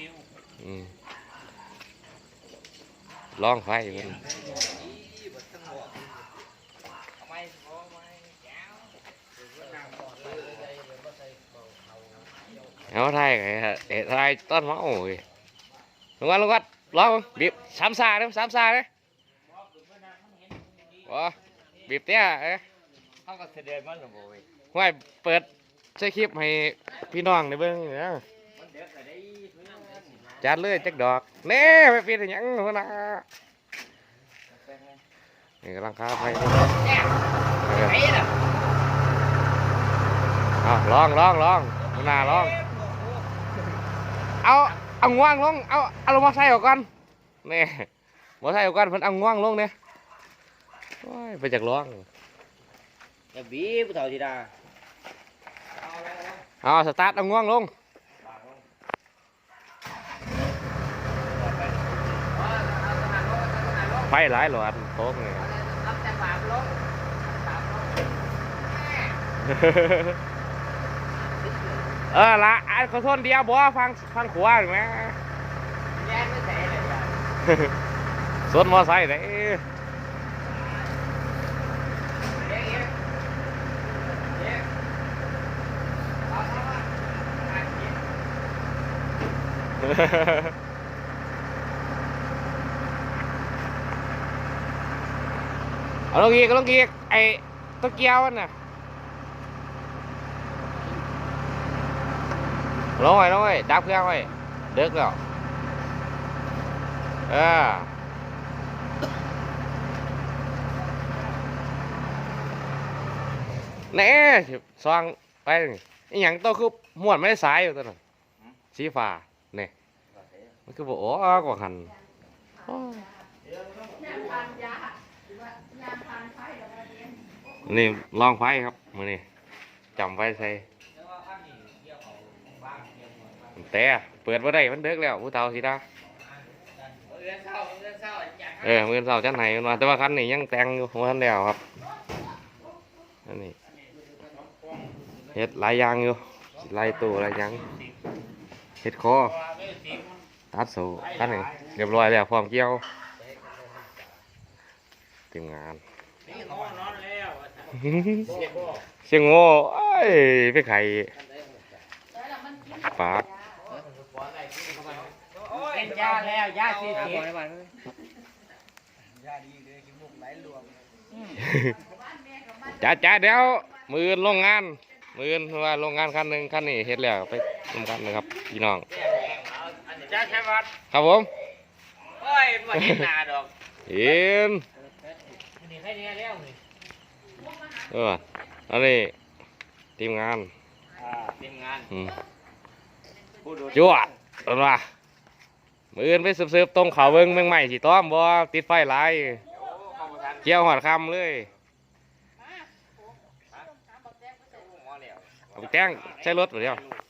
วิวอืมลองไฟมันเอาไม้เอาไม้แก้วเอาไทยไงฮะเอ้ไทยต้นมะโอ้ยลงวันลงวันลองบีบสามซาเด้อสามซาเด้อว้าบีบเตี้ยเอ้ยเขาก็เสด็จมันหรอบ่เว้ยห้วยเปิดใช้คลิปให้พี่น้องในเบิ้งเด้อมันเด็กแต่ได้เพื่อน จัดเลยจักดอกเน่ไปปิดให้หยังพุ่นนะนี่กำลังค้าไฟนี่เออไอ้น่ะเอาลองลองลองหัวหน้าลอง เอาเอาง่วงลง เอาเอาลงมาใส่ออกก่อนนี่มาใส่ออกก่อนเพิ่นเอาง่วงลงเนี่ยโอ้ยไปจากร้องอย่าบีบผู้เฒ่าธิดาเอาสตาร์ทเอาง่วงลง ไฟหลายหลอดโต๊ะนี่รับแต่บาปลงบาปลงเออละอันขอโทษเดียวบอกว่าฟังฟังขวาถูกไหมแย่งไม่ใส่เลยจ้ะสวนมอไซค์เด้เด็กเด็ก เอาเอาเกินเอาลงอีกเอาลงอีกไอ้ตะเกียวน่ะลงไว้ลงไว้ดับเครื่องไว้เดึกแล้วเออแน่ซองไปนี่อหย่างโตคือหมวดไม่ได้สายอยู่ตัวนั้นสีฟ้าเนี่ยมันคือบอกโอ้กว่าหันอ้ย นี่ลองไฟครับมือนี่จำไฟใส่แต่เปิดมาได้มันเด็กแล้วผู้เฒ่าสิดาเอเมื่อเช้าเออมือเฒ่าจันไหนมาแต่ว่าคันนี้ยังแต่งอยู่หัวทันแล้วครับอันนี้เฮ็ดลายยางอยู่ลายตู้หลายยางเฮ็ดคอตัดสูคันนี้เรียบร้อยแล้วพร้อมเกี่ยวทีมงาน นี่นอนนอนแล้วเชียงโง่เอ้ยไปไข่ปากเป็นยาแล้วยาสีสีจ้าจ้าเดี๋ยวมืออนโรงงาน มืออนว่าโรงงานคันหนึ่งคันนี้เฮ็ดแล้วไปทำกันนะครับพี่น้องจ้าแค่วัดครับผมโอ้ยมาเห็นหน้าดอกเห็นนี่ใคร เนี่ยแล้วนี่เอออันนี้ทีมงานอ่าทีมงานอืมผู้ดูจวดเอาว่ามืออนไปสืบๆตรงเขาเบิ้งแมงใหม่สิต้อมบ่ติดไฟหลายเกี่ยวหอดคำเลยหมอแล้วเอาไปแจ้งใช้รถไปเดียวไปเด้ออย่าไปเข้าไป